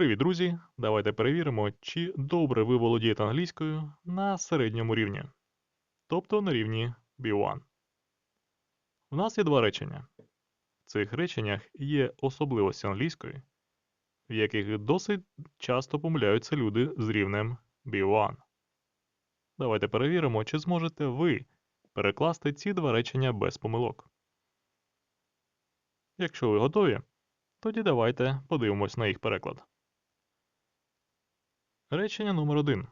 Привіт, друзі! Давайте перевіримо, чи добре ви володієте англійською на середньому рівні, тобто на рівні B1. У нас є два речення. В цих реченнях є особливості англійської, в яких досить часто помиляються люди з рівнем B1. Давайте перевіримо, чи зможете ви перекласти ці два речення без помилок. Якщо ви готові, тоді давайте подивимось на їх переклад. Речення номер 1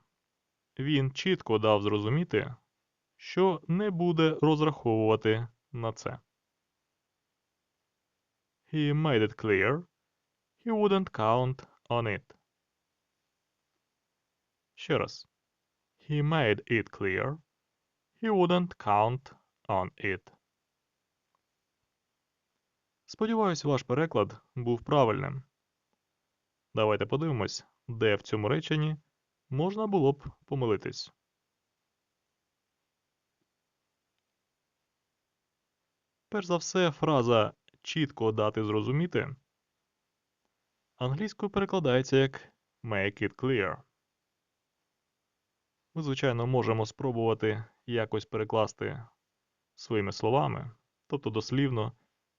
Він чітко дав зрозуміти, що не буде розраховувати на це. He made it clear he wouldn't count on it. Ще раз. He made it clear he wouldn't count on it. Сподіваюсь, ваш переклад був правильним. Давайте подивимось, де в цьому реченні можна було б помилитись. Перш за все, фраза чітко дати зрозуміти англійською перекладається як make it clear. Ми, звичайно, можемо спробувати якось перекласти своїми словами, тобто дослівно,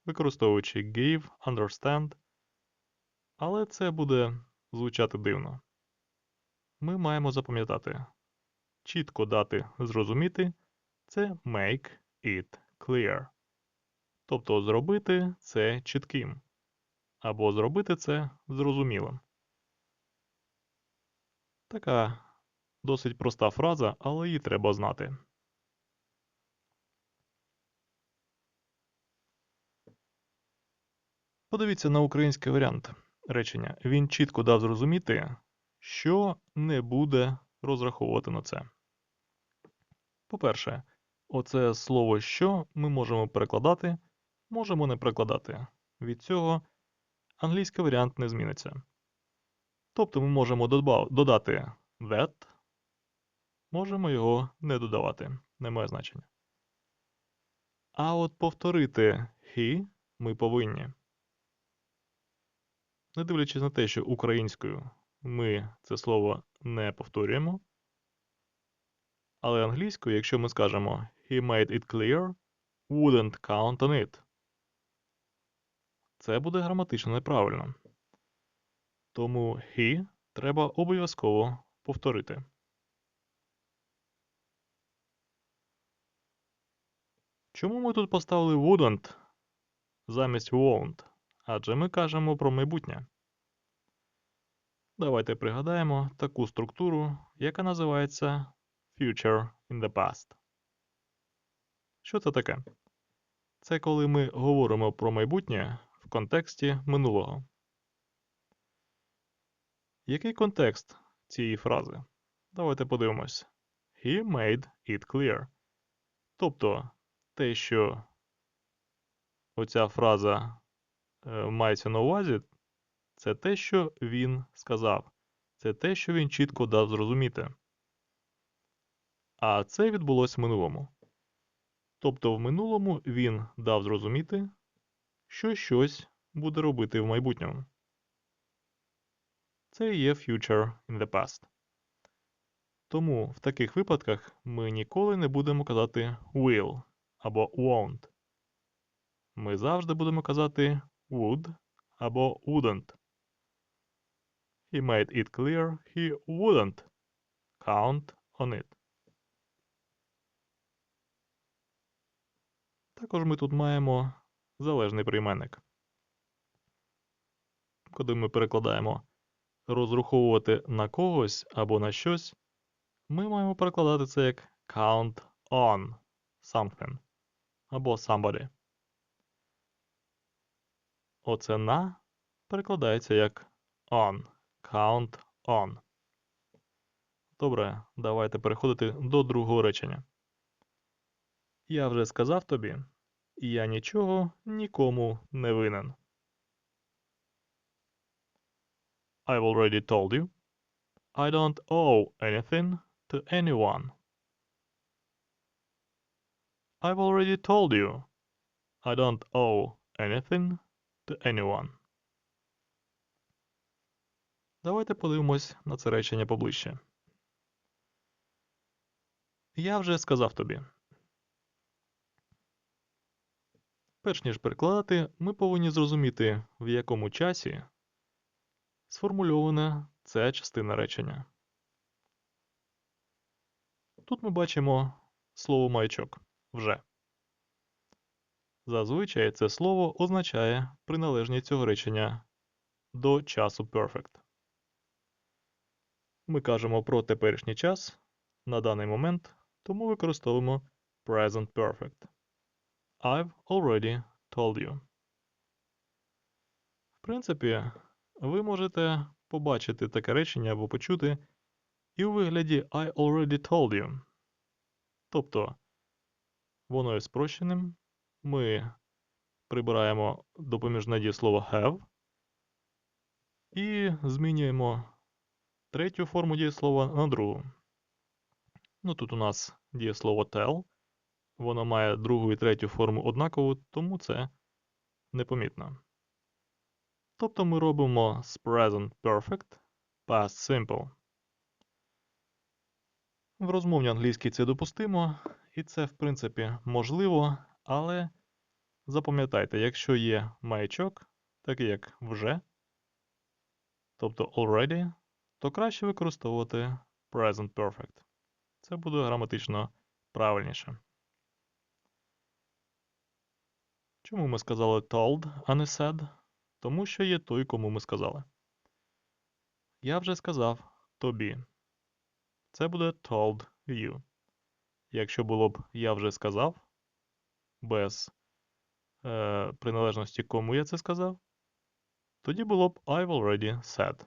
використовуючи give, understand, але це буде звучати дивно. Ми маємо запам'ятати чітко дати зрозуміти це make it clear. Тобто зробити це чітким. Або зробити це зрозумілим. Така досить проста фраза, але її треба знати. Подивіться на український варіант речення. Він чітко дав зрозуміти, що не буде розраховувати на це. По-перше, оце слово що ми можемо перекладати, можемо не перекладати. Від цього англійський варіант не зміниться. Тобто ми можемо додати that, можемо його не додавати, не має значення. А от повторити he ми повинні. Не дивлячись на те, що українською ми це слово не повторюємо. Але англійською, якщо ми скажемо He made it clear, wouldn't count on it. Це буде граматично неправильно. Тому he треба обов'язково повторити. Чому ми тут поставили wouldn't замість won't? Адже ми кажемо про майбутнє. Давайте пригадаємо таку структуру, яка називається Future in the Past. Що це таке? Це коли ми говоримо про майбутнє в контексті минулого. Який контекст цієї фрази? Давайте подивимось. He made it clear. Тобто те, що оця фраза мається на увазі, це те, що він сказав. Це те, що він чітко дав зрозуміти. А це відбулося в минулому. Тобто в минулому він дав зрозуміти, що щось буде робити в майбутньому. Це є future in the past. Тому в таких випадках ми ніколи не будемо казати will або won't. Ми завжди будемо казати would або wouldn't. He made it clear he wouldn't count on it. Також ми тут маємо залежний прийменник. Коли ми перекладаємо розраховувати на когось або на щось, ми маємо перекладати це як count on something або somebody. Оце на перекладається як on. Count on. Добре, давайте переходити до другого речення. Я вже сказав тобі, я нічого нікому не винен. I've already told you. I don't owe anything to anyone. I've already told you. I don't owe anything anyone. Давайте подивимось на це речення поближче. Я вже сказав тобі. Перш ніж перекладати, ми повинні зрозуміти, в якому часі сформульована ця частина речення. Тут ми бачимо слово маячок вже. Зазвичай це слово означає приналежність цього речення до часу perfect. Ми кажемо про теперішній час на даний момент, тому використовуємо present perfect. I've already told you. В принципі, ви можете побачити таке речення або почути і у вигляді I already told you. Тобто, воно є спрощеним. Ми прибираємо допоміжне дієслово have і змінюємо третю форму дієслова на другу. Ну тут у нас дієслово tell. Воно має другу і третю форму однакову, тому це непомітно. Тобто ми робимо з present perfect past simple. В розмовній англійській це допустимо, і це, в принципі, можливо, але запам'ятайте, якщо є маячок, такий як вже, тобто already, то краще використовувати present perfect. Це буде граматично правильніше. Чому ми сказали told, а не said? Тому що є той, кому ми сказали. Я вже сказав тобі. Це буде told you. Якщо було б я вже сказав, без е, приналежності кому я це сказав, тоді було б I've already said.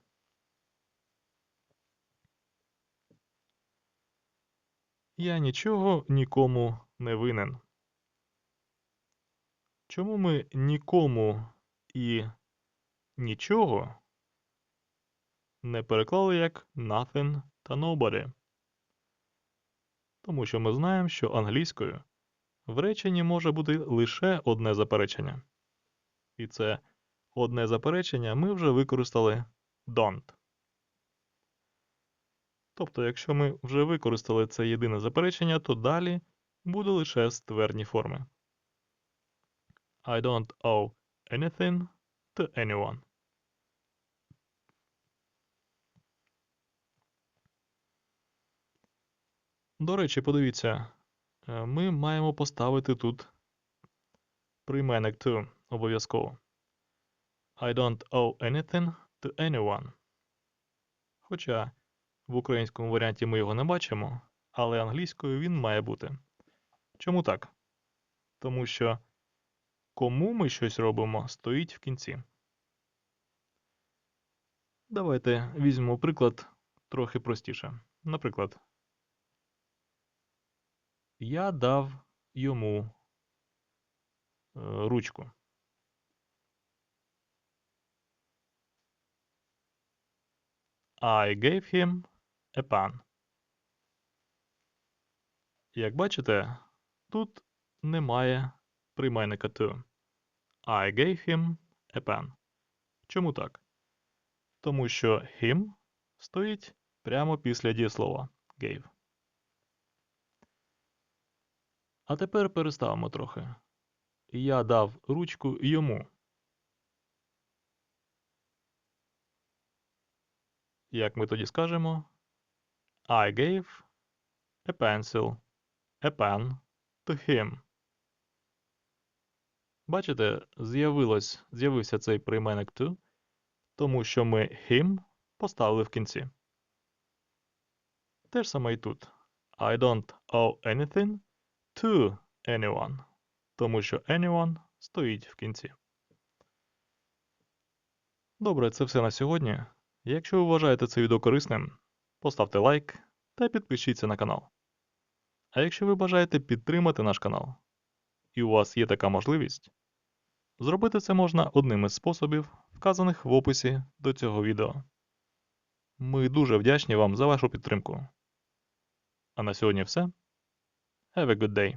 Я нічого нікому не винен. Чому ми нікому і нічого не переклали як nothing та nobody? Тому що ми знаємо, що англійською в реченні може бути лише одне заперечення. І це одне заперечення ми вже використали don't. Тобто, якщо ми вже використали це єдине заперечення, то далі буде лише ствердні форми. I don't owe anything to anyone. До речі, подивіться, ми маємо поставити тут прийменник to обов'язково. I don't owe anything to anyone. Хоча в українському варіанті ми його не бачимо, але англійською він має бути. Чому так? Тому що кому ми щось робимо, стоїть в кінці. Давайте візьмемо приклад трохи простіше. Наприклад, я дав йому е, ручку. I gave him a pen. Як бачите, тут немає прийменника to. I gave him a pen. Чому так? Тому що him стоїть прямо після дієслова gave. А тепер переставимо трохи. Я дав ручку йому. Як ми тоді скажемо? I gave a pencil, a pen to him. Бачите, з'явився цей прийменник to, тому що ми him поставили в кінці. Те ж саме і тут. I don't owe anything to anyone, тому що anyone стоїть в кінці. Добре, це все на сьогодні. Якщо ви вважаєте це відео корисним, поставте лайк та підпишіться на канал. А якщо ви бажаєте підтримати наш канал, і у вас є така можливість, зробити це можна одним із способів, вказаних в описі до цього відео. Ми дуже вдячні вам за вашу підтримку. А на сьогодні все. Have a good day.